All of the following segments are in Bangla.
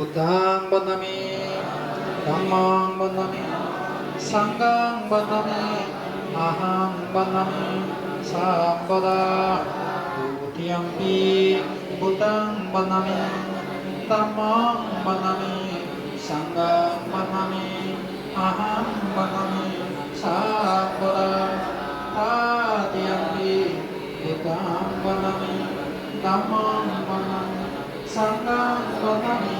Buddhang banami, Dhammang banami, Sanggang banami, Ahang Bandami, Sampada, Dutiyampi, Buddhang banami, tamang banami, Sanggang banami, Ahang Bandami, Sampada, Tatiyampi, Buddhang banami, tamang banami, Sanggang banami.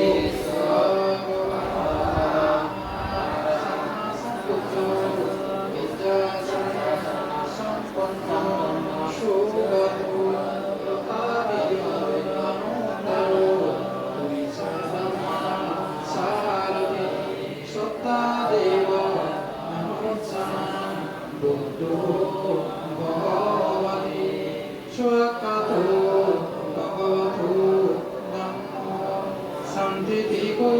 শান্তিদিগো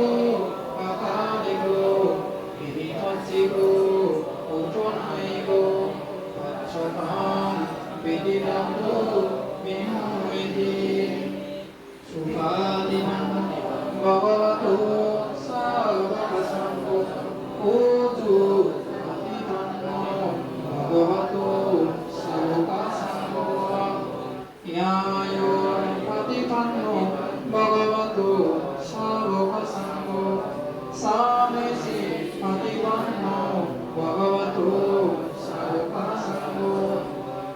আকারিগো বিধিমজিগো উপনাইগো পাচ্ছতাম বিদিনন্দো বিমুইতি সুখাদিনম ভগবতো সর্বসঙ্গো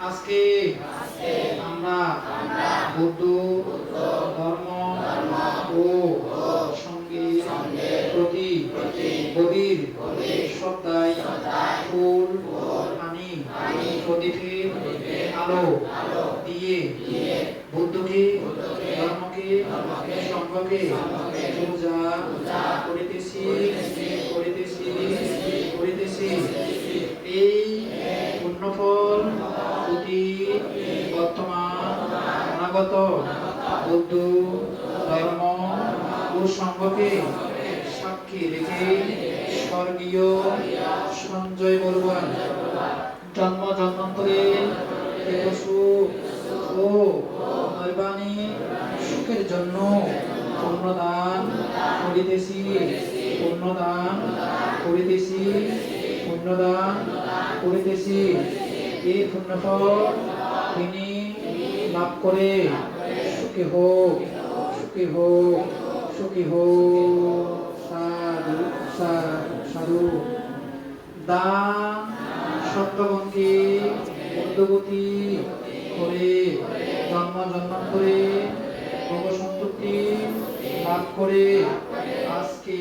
আজকে আমরা বুদ্ধ ধর্ম ও সঙ্গে প্রতি গভীর শ্রদ্ধায় ফুল পানি প্রদীপের আলো দিয়ে বুদ্ধকে ধর্মকে সঙ্গকে পূজা করিতেছি করিতেছি এই পুণ্যফল অতি বর্তমান অনাগত বুদ্ধ, ধর্ম ও সঙ্গকে সাক্ষী রেখে স্বর্গীয় সঞ্জয় বলবান জন্ম জন্মান্তরে ও নৈবাণিক সুখের জন্য পুণ্যদান করিতেছি পুণ্যদান করিতেছি পুণ্যদান করিতেছি। এই পুণ্যফল তিনি লাভ করে। সুখী হোক সুখী হোক সুখী হোক। সাধু দান সত্যবন্তী উদ্যোগতি করে, জন্ম, জন্মান্তরে ভোগ সন্ততি লাভ করে। আজকে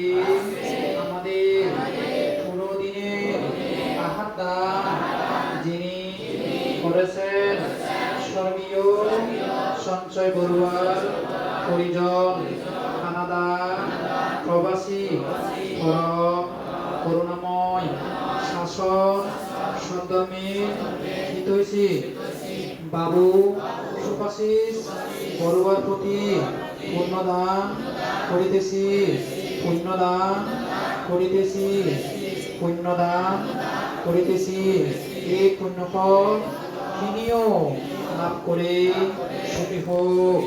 সঞ্চয় বড়ুয়ার পরিজন কানাডা প্রবাসী করুণাময়, শাসন সদমে হিতৈষী, বাবু সুভাষিস বড়ুয়ার প্রতি পুণ্যদান করিতেছি পুণ্যদান করিতেছি পুণ্যদান করিতেছি, এই পুণ্যফল তিনিও লাভ করে। সুখী হোক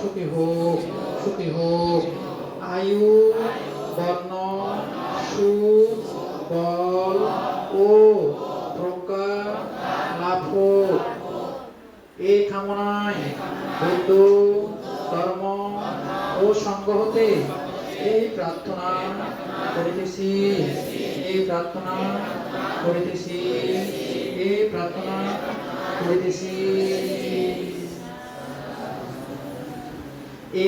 সুখী হোক সুখী হোক। আয়ু, বর্ণ, সুখ, বল ও প্রজ্ঞা লাভ হোক। এই কামনায় বৌদ্ধ ধর্ম ও সঙ্গ হতে এই প্রার্থনা করিতেছি। এই প্রার্থনা করিতেছি। এই প্রার্থনা করিতেছি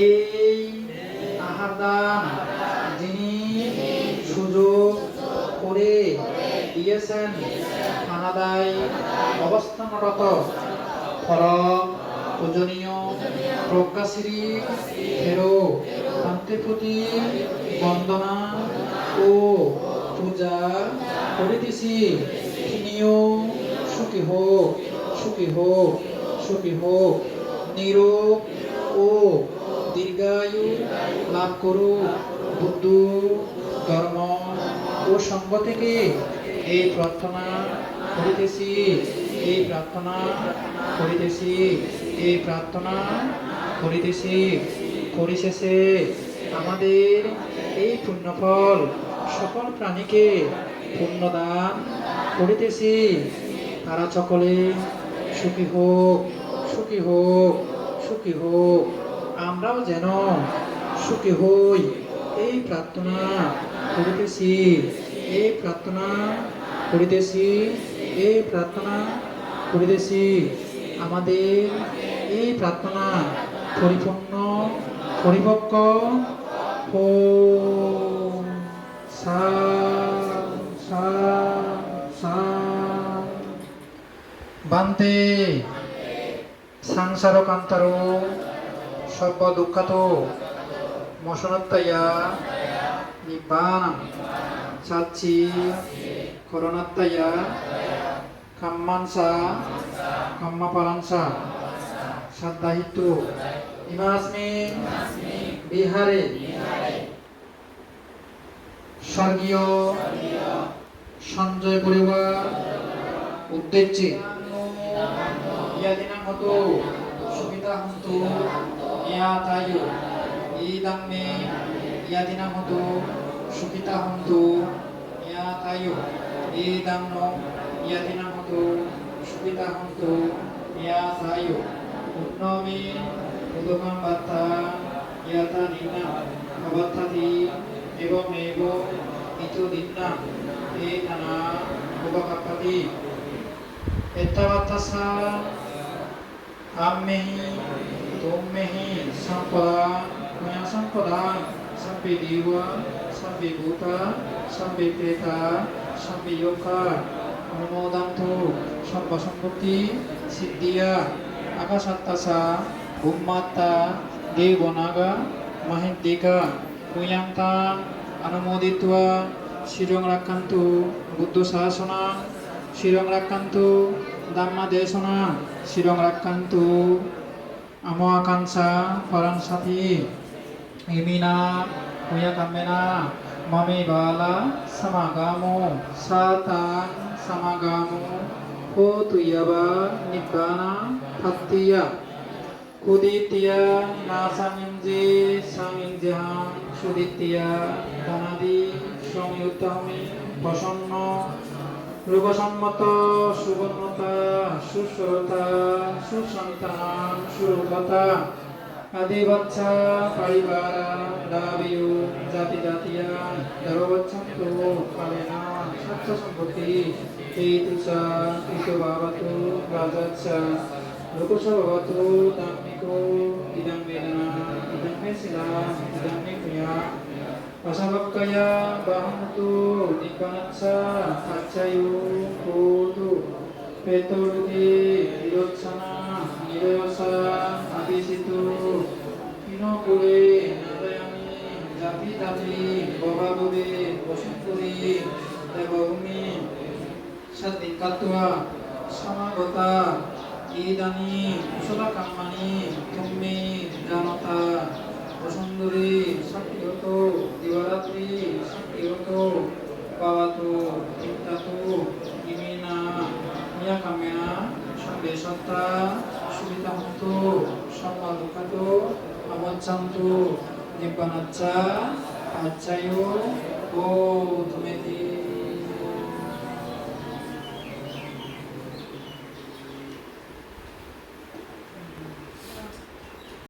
এই আহার দান যিনি সুযোগ করে দিয়েছেন কানাডায় অবস্থানরত ফরক পূজনীয়, প্রজ্ঞাশ্রী ফেরো তান্ত্রিক বন্দনা ও পূজা করিতেছি। তিনিও সুখী হোক। সুখী হোক সুখী হোক, নিরোগ ও দীর্ঘায়ু লাভ করুক, বুদ্ধ, ধর্ম ও সঙ্গ থেকে এই প্রার্থনা করিতেছি, এই প্রার্থনা করিতেছি, এই প্রার্থনা করিতেছি, পরিশেষে আমাদের এই পুণ্যফল সকল প্রাণীকে পুণ্যদান করিতেছি। তারা সকলে সুখী হোক সুখী হোক সুখী হোক। আমরাও যেন সুখী হই। এই প্রার্থনা করিতেছি, এই প্রার্থনা করিতেছি, এই প্রার্থনা করিতেছি। আমাদের এই প্রার্থনা পরিপূর্ণ, পরিপক্ক হোক। সা সা সা বান্তে। সংসারকান্তরো সর্বদুঃখাতো মশনত্তয়া নিব্বান সাচ্চি করণত্তয়া কাম্মানসা কাম্মাপালাংসা। শ্রদ্ধাহিতু ইমাস্মিন বিহারে। স্বর্গীয় সঞ্জয় পরিবার উদ্দেশ্যে। ইয়াদিনা হতো সুবিধা হন্তু ইয়াতায়ু ইদং মে ইয়াদিনা হতো সুখিতা হন্তু ইয়াতায়ু ইদং নো ইয়াদিনা হতো সুবিধা হন্তু ইয়াতায়ু উন্নমে উদকম বাত্তা ইয়াতা নিনা অবত্থাতি এবমেব ইতু দিন্না এতনা উপকাপতি এত্তাবাত্তাসা আম্মেহি তোম্মেহি সম্পদা ময়া সম্পদা সব্বে দেবা সব্বে ভূতা সব্বে প্রেতা সব্বে যোগা অনুমোদন্তু সর্বসম্পত্তি সিদ্ধিয়া আকাশাত্তাসা ভূমাত্তা দেবনাগা মহিদ্দিকা পুয়ান্তাং অনুমোদিত্বা শিরং রাক্ষান্তু বুদ্ধ শাসনা শিরং রাক্ষান্তু dharma desana sirong rakkantu amo akansa paran sati imina kuya kamena mami bala samagamo sata kamu, ko tuyaba nibbana tattiya kuditya nasanginji saminjahan Danadi dhanadi samyutami basanna রূপসম্মত সুবর্ণতা সুস্বরতা, সুসন্তান, সুরূপতা, আদিবাচ্ছা, পরিবারা দাবিয়ু জাতি জাতিয়া ধরবচ্ছন্তু কালেনা সচ্চ সম্পত্তি হেতুসা ইতো ভাবতু রাজাচ্ছা লোকসভবতু দাম্মিকো ইদং বেদনা ইদং শিলা ইদং মে Pasabakaya bahantu nipanatsa kacayu kudu Peturuti nirotsana nirosa abisitu Minokure nadayami dati dati bhavabhude posukuri devahumi Satikatva samagota idani kusala kammani tumme dhamata বসন্তরে সাক্ষীগত দিবারাত্রি হতো পাওয়াতো চিন্তাতো ইমিনা, মিয়া কামেনা সঙ্গে সত্তা সুবিধা হতো সম্মান দুঃখাত আমচ্ছান্ত নিপানাচ্ছা আচ্ছায়, ও তুমি